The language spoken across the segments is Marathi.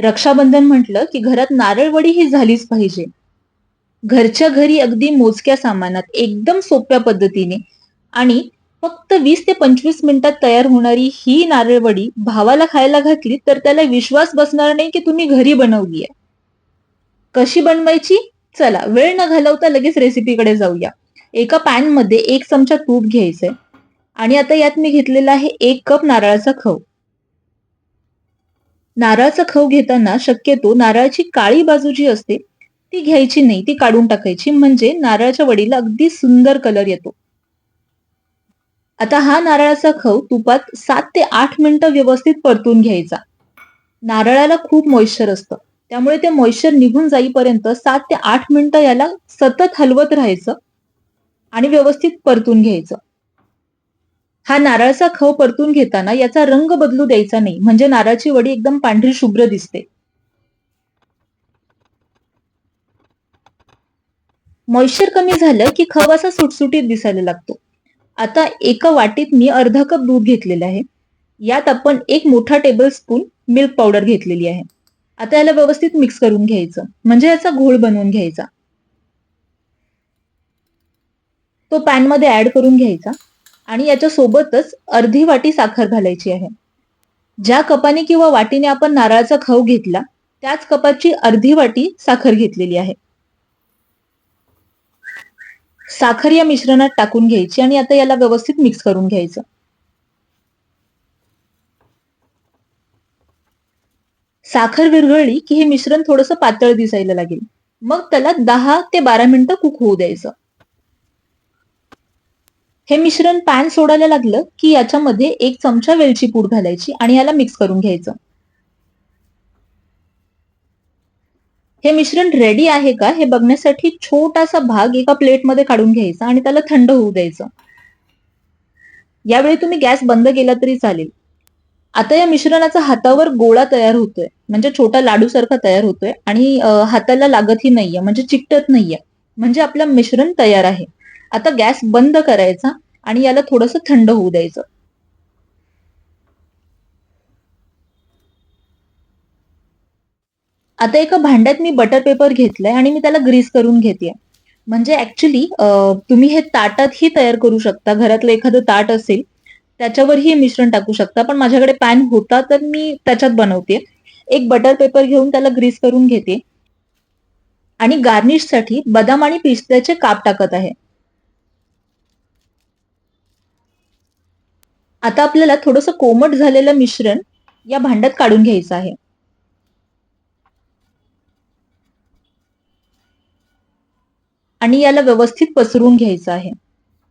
रक्षाबंधन म्हटलं की घरात नारळवडी ही झालीच पाहिजे. घरच्या घरी अगदी मोजक्या सामानात एकदम सोप्या पद्धतीने आणि फक्त वीस ते पंचवीस मिनिटात तयार होणारी ही नारळवडी भावाला खायला घातली तर त्याला विश्वास बसणार नाही की तुम्ही घरी बनवली आहे कशी बनवायची? चला वेळ न घालवता लगेच रेसिपीकडे जाऊया. एका पॅनमध्ये एक चमचा तूप घ्यायचंय आणि आता यात मी घेतलेला आहे एक कप नारळाचा खव. नारळाचा खव घेताना शक्यतो नारळाची काळी बाजू जी असते ती घ्यायची नाही ती काढून टाकायची. म्हणजे नारळाच्या वडीला अगदी सुंदर कलर येतो. आता हा नारळाचा खव तुपात सात ते आठ मिनिटं व्यवस्थित परतून घ्यायचा. नारळाला खूप मॉइश्चर असतं. त्यामुळे ते मॉइश्चर निघून जाईपर्यंत सात ते आठ मिनिटं याला सतत हलवत राहायचं आणि व्यवस्थित परतून घ्यायचं. हा नारळाचा खव परतून घेताना याचा रंग बदलू द्यायचा नाही. म्हणजे नारळाची वडी एकदम पांढरी शुभ्र दिसते. मॉइश्चर कमी झालं की खव असा सुटसुटीत दिसायला लागतो. आता एका वाटीत मी अर्धा कप दूध घेतलेलं आहे. यात आपण एक मोठा टेबल स्पून मिल्क पावडर घेतलेली आहे. आता याला व्यवस्थित मिक्स करून घ्यायचं. म्हणजे याचा घोळ बनवून घ्यायचा. तो पॅनमध्ये ऍड करून घ्यायचा. आणि याच्या सोबतच अर्धी वाटी साखर घालायची आहे. ज्या कपाने किंवा वाटीने आपण नारळाचा खाऊ घेतला त्याच कपाची अर्धी वाटी साखर घेतलेली आहे. साखर या मिश्रणात टाकून घ्यायची आणि आता याला व्यवस्थित मिक्स करून घ्यायचं. साखर विरघळली की हे मिश्रण थोडंसं पातळ दिसायला लागेल. मग त्याला दहा ते बारा मिनिटं कुक होऊ द्यायचं. हे मिश्रण पॅन सोडायला लागलं की याच्यामध्ये एक चमचा वेलची पूड घालायची आणि याला मिक्स करून घ्यायचं. हे मिश्रण रेडी आहे का हे बघण्यासाठी छोटासा भाग एका प्लेटमध्ये काढून घ्यायचा आणि त्याला थंड होऊ द्यायचं. यावेळी तुम्ही गॅस बंद केला तरी चालेल. आता या मिश्रणाचा हातावर गोळा तयार होतोय. म्हणजे छोटा लाडू सारखा तयार होतोय आणि हाताला लागतही नाहीये. म्हणजे चिकटत नाहीये. म्हणजे आपलं मिश्रण तयार आहे. आता गॅस बंद करायचा आणि याला थोडस थंड होऊ द्यायचं. आता एका भांड्यात मी बटर पेपर घेतलाय आणि मी त्याला ग्रीस करून घेते म्हणजे ऍक्च्युली तुम्ही हे ताटातही तयार करू शकता. घरातलं एखादं ताट असेल त्याच्यावरही मिश्रण टाकू शकता. पण माझ्याकडे पॅन होता तर मी त्याच्यात बनवते एक बटर पेपर घेऊन त्याला ग्रीस करून घेते आणि गार्निशसाठी बदाम आणि पिस्त्याचे काप टाकत आहे. आता आपल्याला थोडस कोमट झालेलं मिश्रण या भांड्यात काढून घ्यायचं आहे. आणि याला व्यवस्थित पसरून घ्यायचं आहे.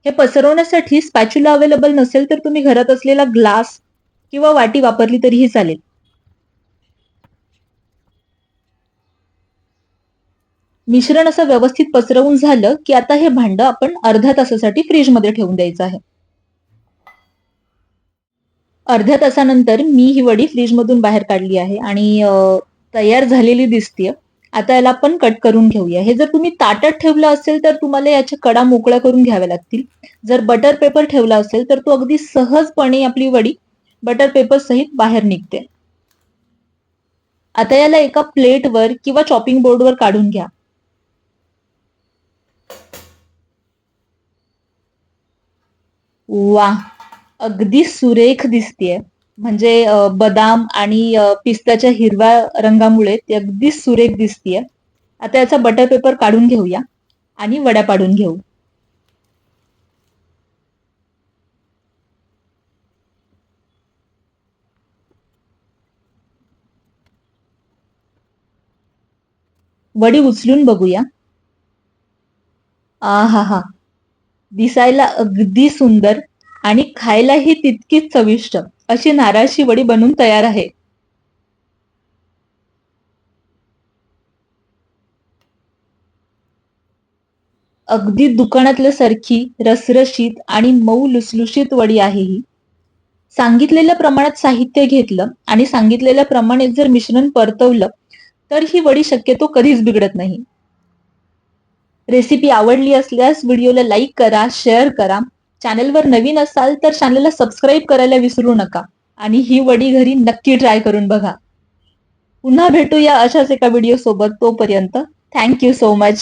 हे पसरवण्यासाठी स्पॅच्युला अवेलेबल नसेल तर तुम्ही घरात असलेला ग्लास किंवा वाटी वापरली तरीही चालेल. मिश्रण असं व्यवस्थित पसरवून झालं की आता हे भांड आपण अर्ध्या तासासाठी फ्रीजमध्ये ठेवून द्यायचं आहे. अर्ध्या तासानंतर मी ही वडी फ्रीजमधून बाहेर काढली आहे आणि तयार झालेली दिसतीये. आता याला आपण कट करून घेऊया. हे जर तुम्ही ताटात ठेवलं असेल तर तुम्हाला याच्या कडा मोकळ्या करून घ्याव्या लागतील. जर बटर पेपर ठेवला असेल तर तो अगदी सहजपणे आपली वडी बटर पेपर सहित बाहेर निघते. आता याला एका प्लेटवर किंवा चॉपिंग बोर्डवर काढून घ्या. वा अगदी सुरेख दिसतीये. म्हणजे बदाम आणि पिस्ताच्या हिरव्या रंगामुळे ती अगदी सुरेख दिसतीये. आता याचा बटर पेपर काढून घेऊया आणि वड्या पाडून घेऊ. वडी उचलून बघूया. आ हा हा दिसायला अगदी सुंदर. आणि खायलाही तितकीच चविष्ट अशी नारळाची वडी बनून तयार आहे. अगदी दुकानातल्या सारखी रसरशीत आणि मऊ लुसलुशीत वडी आहे ही. सांगितलेल्या प्रमाणात साहित्य घेतलं आणि सांगितलेल्या प्रमाणे जर मिश्रण परतवलं तर ही वडी शक्यतो कधीच बिघडत नाही. रेसिपी आवडली असल्यास व्हिडिओला लाईक करा शेअर करा चॅनलवर नवीन असाल तर चॅनलला सबस्क्राईब करायला विसरू नका आणि ही वडी घरी नक्की ट्राय करून बघा. पुन्हा भेटूया अशाच एका व्हिडिओ सोबत तोपर्यंत थँक्यू सो मच